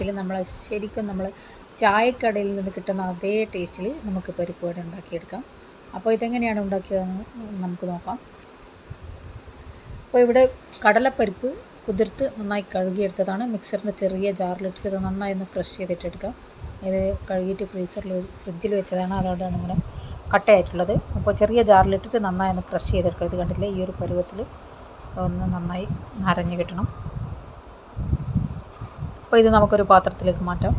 ഇതിൽ നമ്മൾ ശരിക്കും നമ്മൾ ചായക്കടയിൽ നിന്ന് കിട്ടുന്ന അതേ ടേസ്റ്റിൽ നമുക്ക് പരിപ്പ് വട ഉണ്ടാക്കിയെടുക്കാം. അപ്പോൾ ഇതെങ്ങനെയാണ് ഉണ്ടാക്കിയതെന്ന് നമുക്ക് നോക്കാം. അപ്പോൾ ഇവിടെ കടലപ്പരിപ്പ് കുതിർത്ത് നന്നായി കഴുകിയെടുത്തതാണ്. മിക്സറിന്റെ ചെറിയ ജാറിലിട്ടിട്ട് നന്നായി ഒന്ന് ക്രഷ് ചെയ്തിട്ടെടുക്കാം. ഇത് കഴുകിയിട്ട് ഫ്രീസറിൽ ഫ്രിഡ്ജിൽ വെച്ചതാണ്. അതുകൊണ്ടാണ് ഇങ്ങനെ കട്ടയായിട്ടുള്ളത്. അപ്പോൾ ചെറിയ ജാറിലിട്ടിട്ട് നന്നായി ഒന്ന് ക്രഷ് ചെയ്തെടുക്കുക ഇത് കണ്ടില്ലേ? ഈ ഒരു പരുവത്തിൽ ഒന്ന് നന്നായി നരഞ്ഞ് കിട്ടണം. അപ്പോൾ ഇത് നമുക്കൊരു പാത്രത്തിലേക്ക് മാറ്റാം.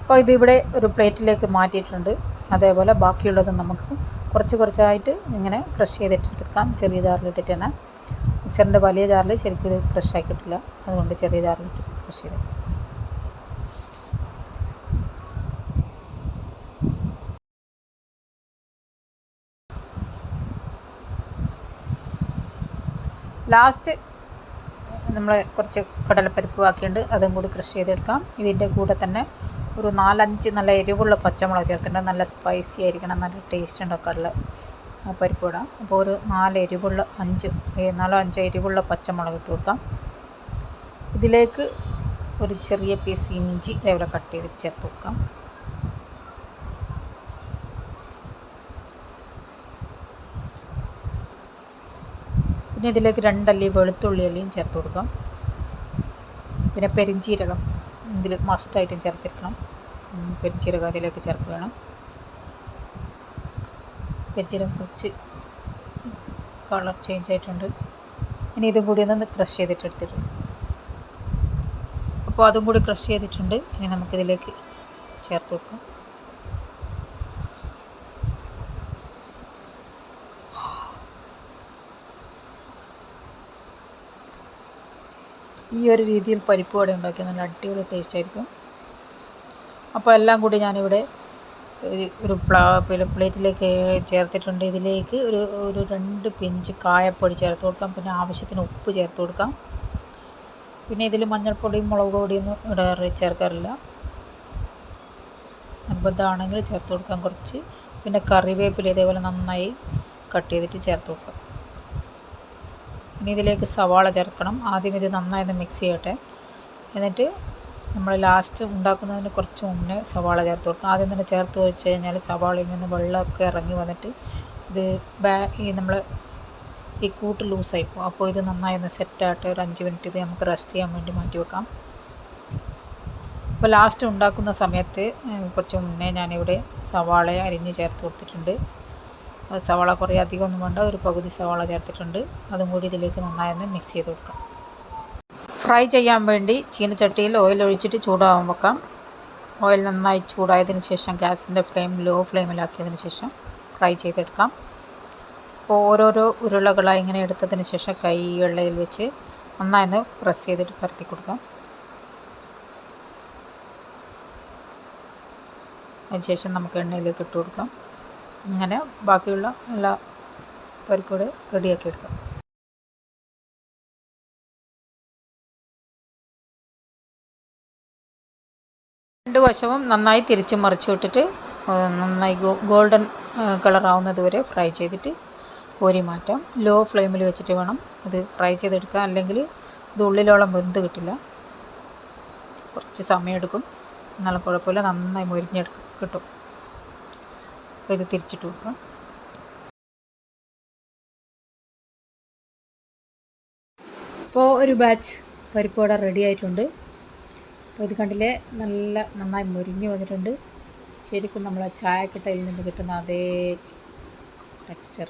അപ്പോൾ ഇതിവിടെ ഒരു പ്ലേറ്റിലേക്ക് മാറ്റിയിട്ടുണ്ട്. അതേപോലെ ബാക്കിയുള്ളത് നമുക്ക് കുറച്ച് കുറച്ചായിട്ട് ഇങ്ങനെ ക്രഷ് ചെയ്തിട്ടെടുക്കാം. ചെറിയ ജാറിലിട്ടിട്ട് തന്നെ. മിക്സറിന്റെ വലിയ ജാറിൽ ശരിക്കും ഇത് ക്രഷ് ആക്കിയിട്ടില്ല അതുകൊണ്ട് ചെറിയ ജാറിലിട്ട് ക്രഷ് ചെയ്തെടുക്കാം. ലാസ്റ്റ് നമ്മൾ കുറച്ച് കടലപ്പരിപ്പ് ബാക്കിയുണ്ട്. അതും കൂടി കൃഷി ചെയ്തെടുക്കാം. ഇതിന്റെ കൂടെ തന്നെ ഒരു നാലഞ്ച് നല്ല എരിവുള്ള പച്ചമുളക് ചേർത്തിട്ടുണ്ട്. നല്ല സ്പൈസി ആയിരിക്കണം. നല്ല ടേസ്റ്റ് ഉണ്ട് കടല. പരിപ്പ് ഇടാം. അപ്പോൾ ഒരു നാല് എരിവുള്ള അഞ്ച് നാലോ അഞ്ചോ എരിവുള്ള പച്ചമുളക് ഇട്ട് കൊടുക്കാം. ഇതിലേക്ക് ഒരു ചെറിയ പീസ് ഇഞ്ചി ഇതേപോലെ കട്ട് ചെയ്തിട്ട് ചേർത്ത് കൊടുക്കാം. പിന്നെ ഇതിലേക്ക് രണ്ടല്ലി വെളുത്തുള്ളി അല്ലിയും ചേർത്ത് കൊടുക്കാം. പിന്നെ പെരിഞ്ചീരകം ഇതിൽ മസ്റ്റായിട്ടും ചേർത്തിരിക്കണം. പെരിഞ്ചീരകം അതിലേക്ക് ചേർത്ത് വേണം. പെരിഞ്ചീരകം കുറച്ച് കളർ ചേഞ്ച് ആയിട്ടുണ്ട്. ഇനി ഇതും കൂടി ഒന്ന് ക്രഷ് ചെയ്തിട്ട് എടുത്തിട്ട് അപ്പോൾ അതും കൂടി ക്രഷ് ചെയ്തിട്ടുണ്ട്. ഇനി നമുക്കിതിലേക്ക് ചേർത്ത് കൊടുക്കാം. ഈ ഒരു രീതിയിൽ പരിപ്പ് വട ഉണ്ടാക്കിയാൽ നല്ല അടിപൊളി ടേസ്റ്റ് ആയിരിക്കും. അപ്പോൾ എല്ലാം കൂടി ഞാനിവിടെ ഒരു പ്ലേറ്റിലേക്ക് ചേർത്തിട്ടുണ്ട്. ഇതിലേക്ക് ഒരു ഒരു രണ്ട് പിഞ്ച് കായപ്പൊടി ചേർത്ത് കൊടുക്കാം. പിന്നെ ആവശ്യത്തിന് ഉപ്പ് ചേർത്ത് കൊടുക്കാം. പിന്നെ ഇതിൽ മഞ്ഞൾപ്പൊടിയും മുളക് പൊടിയൊന്നും ഇവിടെ ചേർക്കാറില്ല. നിർബന്ധമാണെങ്കിൽ ചേർത്ത് കൊടുക്കാം കുറച്ച്. പിന്നെ കറിവേപ്പില ഇതേപോലെ നന്നായി കട്ട് ചെയ്തിട്ട് ചേർത്ത് കൊടുക്കാം. ഇനി ഇതിലേക്ക് സവാള ചേർക്കണം. ആദ്യം ഇത് നന്നായി മിക്സ് ചെയ്യട്ടെ. എന്നിട്ട് നമ്മൾ ലാസ്റ്റ് ഉണ്ടാക്കുന്നതിന് കുറച്ച് മുന്നേ സവാള ചേർത്ത് കൊടുക്കും. ആദ്യം തന്നെ ചേർത്ത് വെച്ച് കഴിഞ്ഞാൽ സവാളയിൽ നിന്ന് വെള്ളമൊക്കെ ഇറങ്ങി വന്നിട്ട് ഇത് ബാ ഈ നമ്മൾ ഈ കൂട്ട് ലൂസായി പോകും. അപ്പോൾ ഇത് നന്നായി ഒന്ന് സെറ്റായിട്ട് ഒരു അഞ്ച് മിനിറ്റ് ഇത് നമുക്ക് റെസ്റ്റ് ചെയ്യാൻ വേണ്ടി മാറ്റി വെക്കാം. അപ്പോൾ ലാസ്റ്റ് ഉണ്ടാക്കുന്ന സമയത്ത് കുറച്ച് മുന്നേ ഞാനിവിടെ സവാളയെ അരിഞ്ഞ് ചേർത്ത് കൊടുത്തിട്ടുണ്ട്. സവാള കുറേ അധികമൊന്നും വേണ്ട ഒരു പകുതി സവാള ചേർത്തിട്ടുണ്ട്. അതും കൂടി ഇതിലേക്ക് നന്നായി ഒന്ന് മിക്സ് ചെയ്ത് കൊടുക്കാം. ഫ്രൈ ചെയ്യാൻ വേണ്ടി ചീനച്ചട്ടിയിൽ ഓയിൽ ഒഴിച്ചിട്ട് ചൂടാവാൻ വെക്കാം. ഓയിൽ നന്നായി ചൂടായതിന് ശേഷം ഗ്യാസിന്റെ ഫ്ലെയിം ലോ ഫ്ലെയിമിലാക്കിയതിന് ശേഷം ഫ്രൈ ചെയ്തെടുക്കാം. അപ്പോൾ ഓരോരോ ഉരുളകളായി ഇങ്ങനെ എടുത്തതിന് ശേഷം കൈ വെള്ളയിൽ വെച്ച് നന്നായി ഒന്ന് പ്രസ് ചെയ്തിട്ട് പരത്തി കൊടുക്കാം. അതിനുശേഷം നമുക്ക് എണ്ണയിലേക്ക് ഇട്ട് കൊടുക്കാം. അങ്ങനെ ബാക്കിയുള്ള എല്ലാ പരിപ്പൂടെ റെഡിയാക്കി എടുക്കാം. രണ്ട് വശവും നന്നായി തിരിച്ച് മറിച്ച് വിട്ടിട്ട് നന്നായി ഗോൾഡൻ കളറാവുന്നത് വരെ ഫ്രൈ ചെയ്തിട്ട് കോരി മാറ്റാം. ലോ ഫ്ലെയിമിൽ വെച്ചിട്ട് വേണം അത് ഫ്രൈ ചെയ്തെടുക്കുക അല്ലെങ്കിൽ ഇത് ഉള്ളിലോളം വെന്ത് കിട്ടില്ല. കുറച്ച് സമയമെടുക്കും എന്നാലും കുഴപ്പമില്ല. നന്നായി മൊരിഞ്ഞെടുക്കും. കിട്ടും. അപ്പോൾ ഇത് തിരിച്ചിട്ട് കൊടുക്കാം അപ്പോൾ ഒരു ബാച്ച് പരിപ്പ് വട റെഡി ആയിട്ടുണ്ട്. അപ്പോൾ ഇത് കണ്ടില്ലേ? നല്ല നന്നായി മുരിഞ്ഞു വന്നിട്ടുണ്ട്. ശരിക്കും നമ്മൾ ചായക്കട്ടയിൽ നിന്ന് കിട്ടുന്ന അതേ ടെക്സ്ചർ